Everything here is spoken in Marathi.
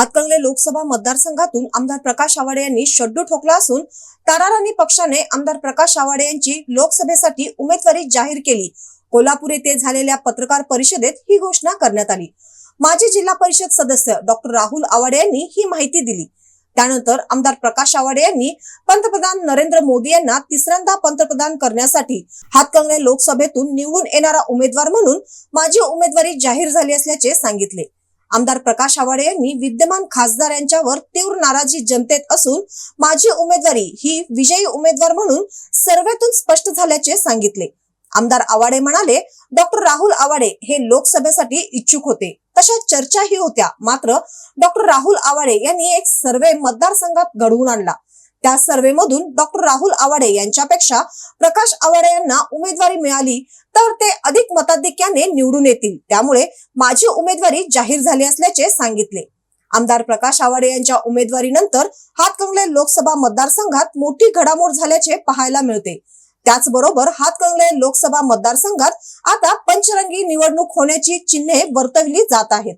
हातकंगले लोकसभा मतदारसंघातून आमदार प्रकाश आवाडे यांनी शड्डू ठोकला असून ताराराणी पक्षाने आमदार प्रकाश आवाडे यांची लोकसभेसाठी उमेदवारी जाहीर केली. कोल्हापूर येथे झालेल्या पत्रकार परिषदेत ही घोषणा करण्यात आली. माजी जिल्हा परिषद सदस्य डॉक्टर राहुल आवाडे यांनी ही माहिती दिली. त्यानंतर आमदार प्रकाश आवाडे यांनी पंतप्रधान नरेंद्र मोदी यांना तिसऱ्यांदा पंतप्रधान करण्यासाठी हातकंगले लोकसभेतून निवडून येणारा उमेदवार म्हणून माझी उमेदवारी जाहीर झाली असल्याचे सांगितले. आमदार प्रकाश आवाडे यांनी विद्यमान खासदार यांच्यावर तीव्र नाराजी जनतेत असून माझी उमेदवारी ही विजयी उमेदवार म्हणून सर्वेतून स्पष्ट झाल्याचे सांगितले. आमदार आवाडे म्हणाले डॉक्टर राहुल आवाडे हे लोकसभेसाठी इच्छुक होते. तशा चर्चाही होत्या. मात्र डॉक्टर राहुल आवाडे यांनी एक सर्वे मतदारसंघात घडवून आणला. त्या सर्वे मधून डॉक्टर राहुल आवाडे यांच्यापेक्षा प्रकाश आवाडे यांना उमेदवारी मिळाली तर ते अधिक मताधिक्याने निवडून येतील. त्यामुळे माझी उमेदवारी जाहीर झाली असल्याचे सांगितले. आमदार प्रकाश आवाडे यांच्या उमेदवारीनंतर हातकंगले लोकसभा मतदारसंघात मोठी घडामोड झाल्याचे पाहायला मिळते. त्याचबरोबर हातकंगले लोकसभा मतदारसंघात आता पंचरंगी निवडणूक होण्याची चिन्हे वर्तविली जात आहेत.